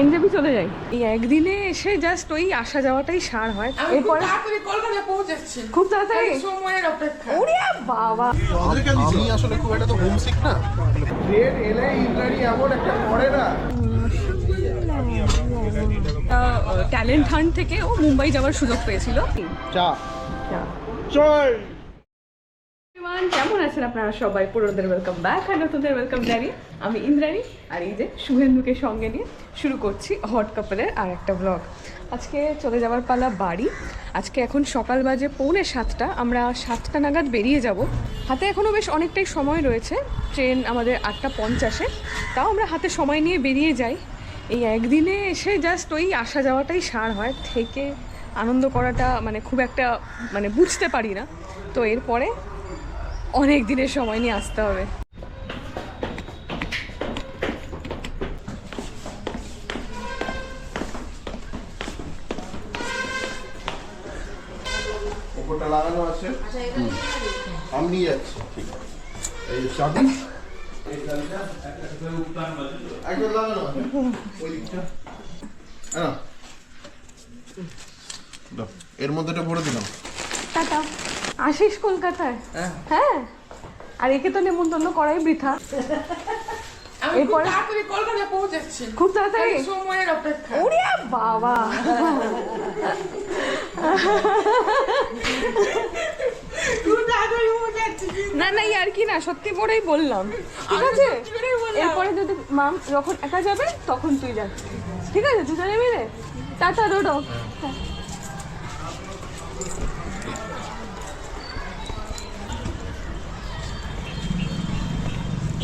NJP চলে যাই। এই একদিনে এসে জাস্ট ওই আসা যাওয়াটাই সার হয়। এরপরে কলকাতা পৌঁছাচ্ছি খুব তাড়াতাড়ি? সময়ের অপেক্ষা। ওরে বাবা। আমি আসলে খুব একটা তো হোমসিক না। ট্রেন এলে ইন্দ্রাণী এমন একটা করে না। ট্যালেন্ট হান্ট থেকে ও মুম্বাই যাওয়ার সুযোগ পেয়েছিল। চা। চল। Everyone, কেমন আছেন আপনারা সবাই? পুরোদের ওয়েলকাম ব্যাক আর নতুনদের ওয়েলকাম জানি আমি ইন্দ্রাণী আর এই যে শুভেন্দুকে সঙ্গে নিয়ে শুরু করছি হট কাপলের আর একটা ব্লগ আজকে চলে যাওয়ার পালা বাড়ি। আজকে এখন সকাল বাজে পৌনে সাতটা। আমরা সাতটা নাগাদ বেরিয়ে যাব। হাতে এখনও বেশ অনেকটাই সময় রয়েছে। ট্রেন আমাদের আটটা পঞ্চাশে। তাও আমরা হাতে সময় নিয়ে বেরিয়ে যাই। এই একদিনে এসে জাস্ট ওই আসা যাওয়াটাই সার হয়। থেকে আনন্দ করাটা মানে খুব একটা মানে বুঝতে পারি না। তো এরপরে অনেক দিনের সময় নিয়ে আসতে হবে। ওপরটা লাগানো আছে। আমি নিয়ে যাচ্ছি। এই চাবি। একদম লাগানো আছে। ওই দিকটা। হ্যাঁ এর মধ্যেটা ভরে দিলাম। টাটা আসিস কলকাতায়? হ্যাঁ। আর একে তো নেমন্তন্ন করাই বৃথা। খুব এরপরে? তাড়াতাড়ি কলকাতা পৌঁছাচ্ছি। খুব তাড়াতাড়ি? সময়ের অপেক্ষা। ওরে বাবা! না না আর কি না সত্যি করেই বললাম। ঠিক আছে। এরপরে যদি মাম যখন একা যাবে তখন তুই যাচ্ছিস ঠিক আছে দুজনে মিলে? টাটা ডোডো।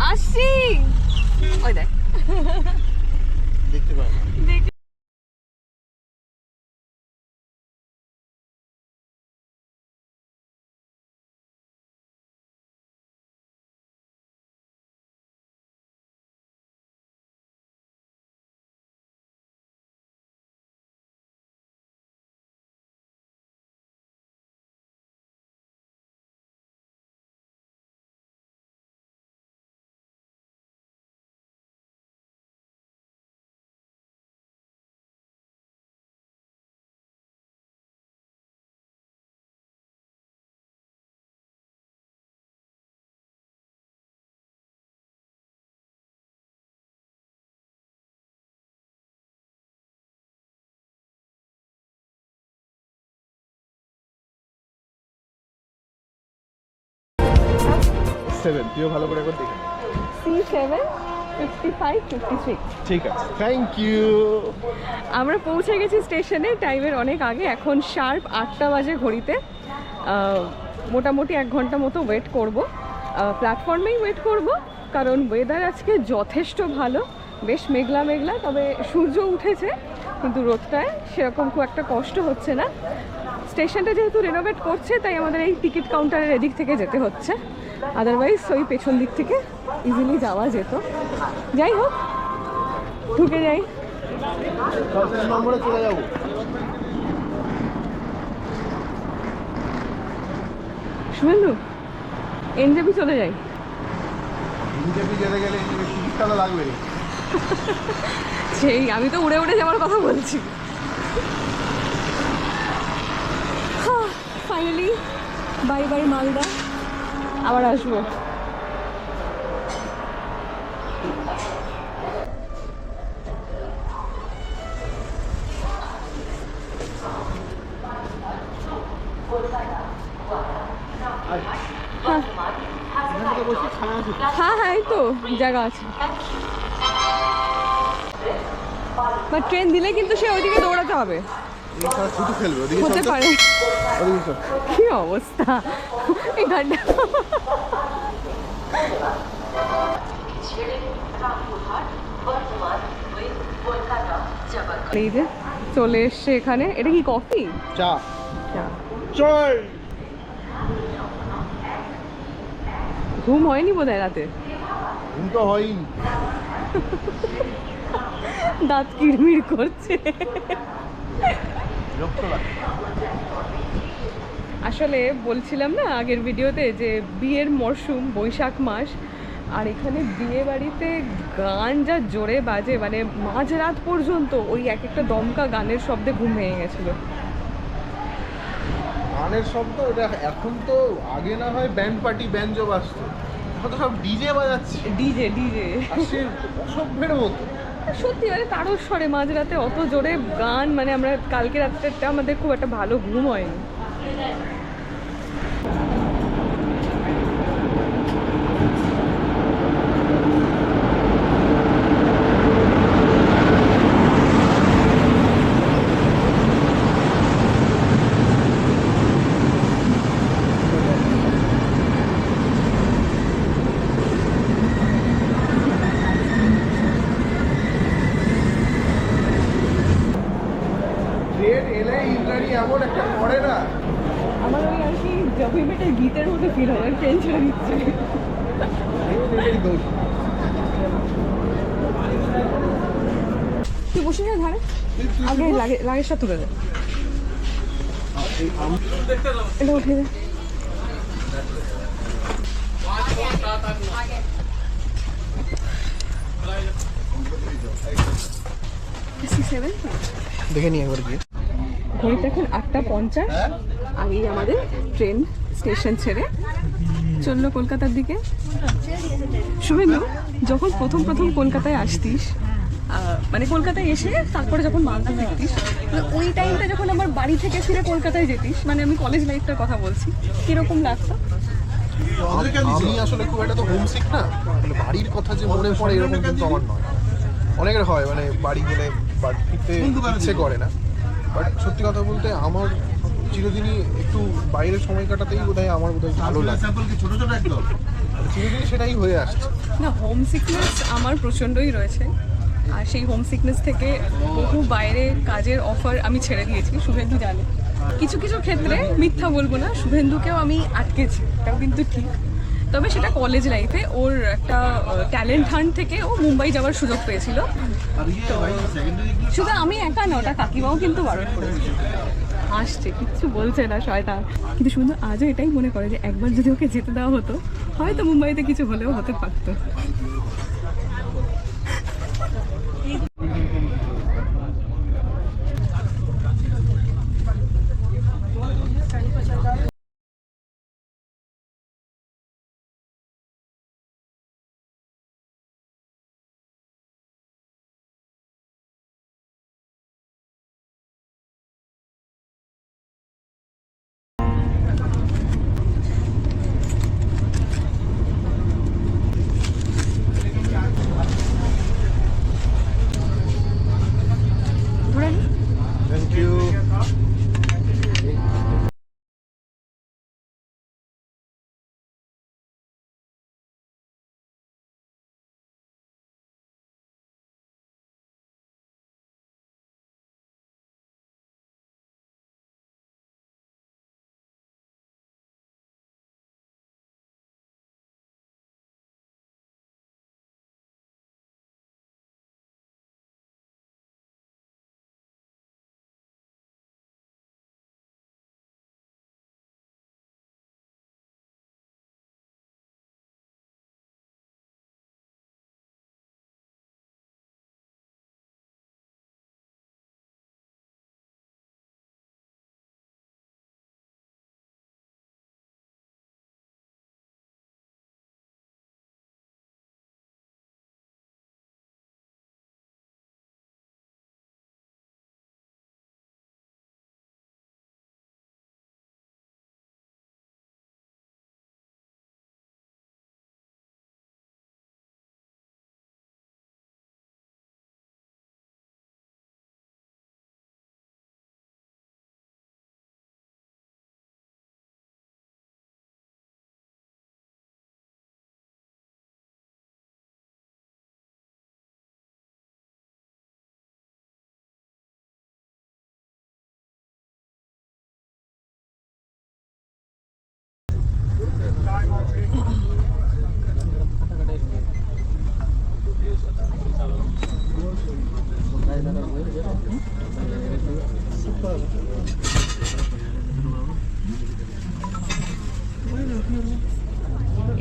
পাবে আসি। ওই দেখ। দেখতে সেভেন তুইও ভালো করে একবার দেখে সি সেভেন ঠিক আছে থ্যাংক ইউ আমরা পৌঁছে গেছি স্টেশনে টাইমের অনেক আগে এখন শার্প আটটা বাজে ঘড়িতে। মোটামুটি এক ঘণ্টা মতো ওয়েট করব। প্ল্যাটফর্মেই ওয়েট করব কারণ ওয়েদার আজকে যথেষ্ট ভালো। বেশ মেঘলা মেঘলা তবে সূর্য উঠেছে কিন্তু রোদটায় সেরকম খুব একটা কষ্ট হচ্ছে না। স্টেশনটা যেহেতু রেনোভেট করছে তাই আমাদের এই টিকিট কাউন্টারের এদিক থেকে যেতে হচ্ছে। আদারওয়াইজ ওই পেছন দিক থেকে ইজিলি যাওয়া যেত। যাই হোক ঢুকে যাই। নম্বরে চলে যাব শুভেন্দু এনজেপি চলে যাই। যেতে গেলে টিকিটটা তো লাগবে সেই আমি তো উড়ে উড়ে যাওয়ার কথা বলছি। ফাইনালি বাই বাই মালদা আবার আসব। হ্যাঁ হ্যাঁ এই তো জায়গা আছে। বা ট্রেন দিলে কিন্তু সে ওইদিকে দৌড়াতে হবে। হতে পারে। কি অবস্থা? এই গানটা এই যে চলে এসছে এখানে। এটা কি কফি? চা। চা। চল। ঘুম হয়নি বোধ হয় রাতে? ঘুম তো হয়নি দাঁত কিড়মিড় করছে। আসলে বলছিলাম না আগের ভিডিওতে যে বিয়ের মরশুম বৈশাখ মাস আর এখানে বিয়ে বাড়িতে গান যা জোরে বাজে মানে মাঝরাত পর্যন্ত ওই এক একটা দমকা গানের শব্দে ঘুম ভেঙে গেছিল। গানের শব্দ ওটা এখন তো আগে না হয় ব্যান্ড পার্টি ব্যান্ডও বাজতো। এখন তো সব ডিজে বাজাচ্ছে। DJ DJ. সে অসভ্যের মতো। সত্যি মানে তারস্বরে মাঝরাতে অত জোরে গান মানে আমরা কালকে রাত্রেটা আমাদের খুব একটা ভালো ঘুম হয়নি ট্রেন এলে ইন্দ্রাণী এমন একটা করে না আমার ওই আর কি জবিমেটের গীতের মতো হয় এলেই দৌড় তুই বসে যা ধারে? আগে লাগে লাগেজটা তুলে দে। এটা উঠে দে। দেখে নি একবার গিয়ে। ঘড়িতে এখন আটটা পঞ্চাশ। আর এই আমাদের ট্রেন স্টেশন ছেড়ে চলল কলকাতার দিকে। শুভেন্দু যখন প্রথম প্রথম কলকাতায় আসতিস মানে কলকাতায় এসে তারপরে যখন মালদা ফিরতিস মানে ওই টাইমটা যখন আমার বাড়ি থেকে ফিরে কলকাতায় যেতিস মানে আমি কলেজ লাইফটার কথা বলছি কীরকম লাগতো? আমি আসলে খুব একটা তো হোমসিক না। মানে বাড়ির কথা যে মনে পড়ে এরকম কিন্তু আমার নয়। অনেকের হয় মানে বাড়ি গেলে বাড়ি ফিরতে ইচ্ছে করে না। বাট সত্যি কথা বলতে আমার চিরদিনই একটু বাইরের সময় কাটাতেই বোধ হয় আমার বোধ হয় ভালো লাগে। ছোট ছোট একদম? চিরদিনই সেটাই হয়ে আসছে। না হোম সিকনেস আমার প্রচণ্ডই রয়েছে। আর সেই হোম সিকনেস থেকে বহু বাইরে কাজের অফার আমি ছেড়ে দিয়েছি শুভেন্দু জানে। কিছু কিছু ক্ষেত্রে মিথ্যা বলব না শুভেন্দুকেও আমি আটকেছি এটাও কিন্তু ঠিক। তবে সেটা কলেজ লাইফে ওর একটা ট্যালেন্ট হান্ট থেকে ও মুম্বাই যাওয়ার সুযোগ পেয়েছিল। আর ইয়ে শুধু আমি একা না ওটা কাকিমাও কিন্তু বারণ করেছে। আসছে, কিচ্ছু বলছে না শয়তান। কিন্তু শুধু আজও এটাই মনে করে যে একবার যদি ওকে যেতে দেওয়া হতো, হয়তো মুম্বাইতে কিছু হলেও হতে পারতো।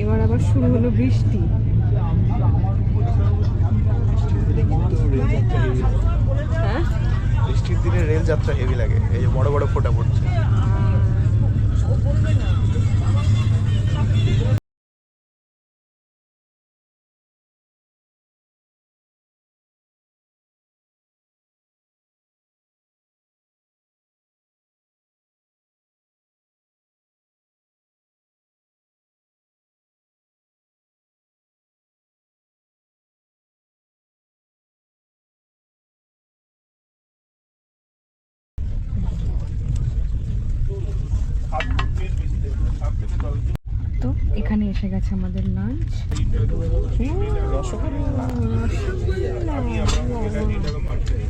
এবার আবার শুরু হলো বৃষ্টি। হ্যাঁ? বৃষ্টির দিনে রেল যাত্রা হেভি লাগে এই যে বড় বড় ফোটা পড়ছে। এখানে এসে গেছে আমাদের লাঞ্চ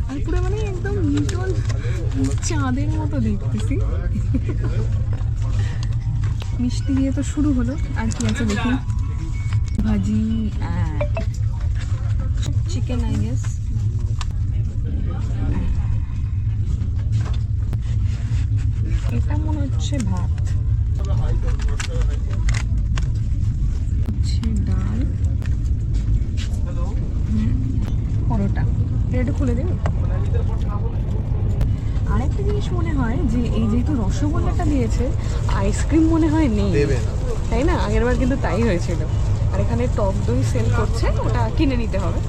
আর পুরো মানে একদম লিটল চাঁদের মতো দেখতেছি। মিষ্টি দিয়ে তো শুরু হলো, আর কি আছে দেখি। ভাজি চিকেন আই গেস এটা মনে হচ্ছে ভাত। হচ্ছে ডাল। পরোটা। এটা একটু খুলে দিন। আরেকটা জিনিস মনে হয় যে এই যেহেতু রসগোল্লাটা দিয়েছে আইসক্রিম মনে হয় নেই। দেবে না। তাই না? আগের বার কিন্তু তাই হয়েছিল। আর এখানে টক দই সেল করছে ওটা কিনে নিতে হবে।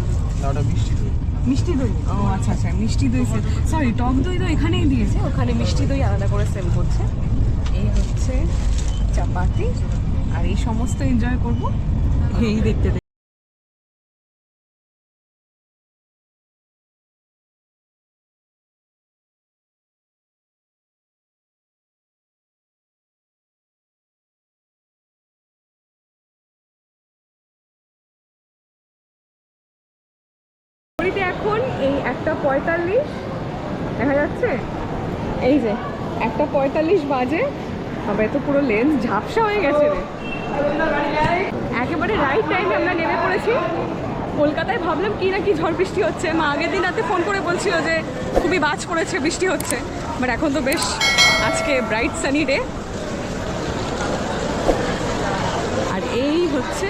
মিষ্টি দই। মিষ্টি দই? ও আচ্ছা আচ্ছা মিষ্টি দই সেল সরি টক দই তো এখানেই দিয়েছে ওখানে মিষ্টি দই আলাদা করে সেল করছে। এই হচ্ছে চাপাতি। আর এই সমস্ত এনজয় করব। এই দেখতে ঘড়িতে এখন এই একটা পঁয়তাল্লিশ, দেখা যাচ্ছে? এই যে, একটা পঁয়তাল্লিশ বাজে। তবে তো পুরো লেন্স ঝাপসা হয়ে গেছে রে। একেবারে রাইট টাইমে আমরা নেমে পড়েছি। কলকাতায় ভাবলাম কি না কি ঝড় বৃষ্টি হচ্ছে। মা আগের দিন রাতে ফোন করে বলছিল যে খুবই বাজ পড়েছে বৃষ্টি হচ্ছে। বাট এখন তো বেশ আজকে ব্রাইট সানি ডে আর এই হচ্ছে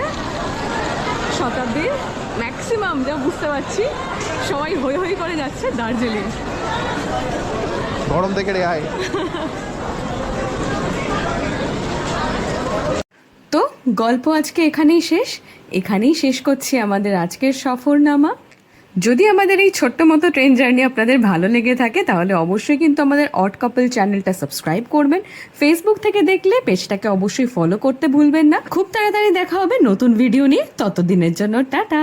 শতাব্দীর ম্যাক্সিমাম যা বুঝতে পারছি। সবাই হই হই করে যাচ্ছে দার্জিলিং। গরম থেকে রে আয় তো গল্প আজকে এখানেই শেষ। এখানেই শেষ করছি আমাদের আজকের সফরনামা। যদি আমাদের এই ছোট্ট মতো ট্রেন জার্নি আপনাদের ভালো লেগে থাকে, তাহলে অবশ্যই কিন্তু আমাদের অট কাপল চ্যানেলটা সাবস্ক্রাইব করবেন। ফেসবুক থেকে দেখলে পেজটাকে অবশ্যই ফলো করতে ভুলবেন না। খুব তাড়াতাড়ি দেখা হবে নতুন ভিডিও নিয়ে। ততদিনের জন্য টাটা!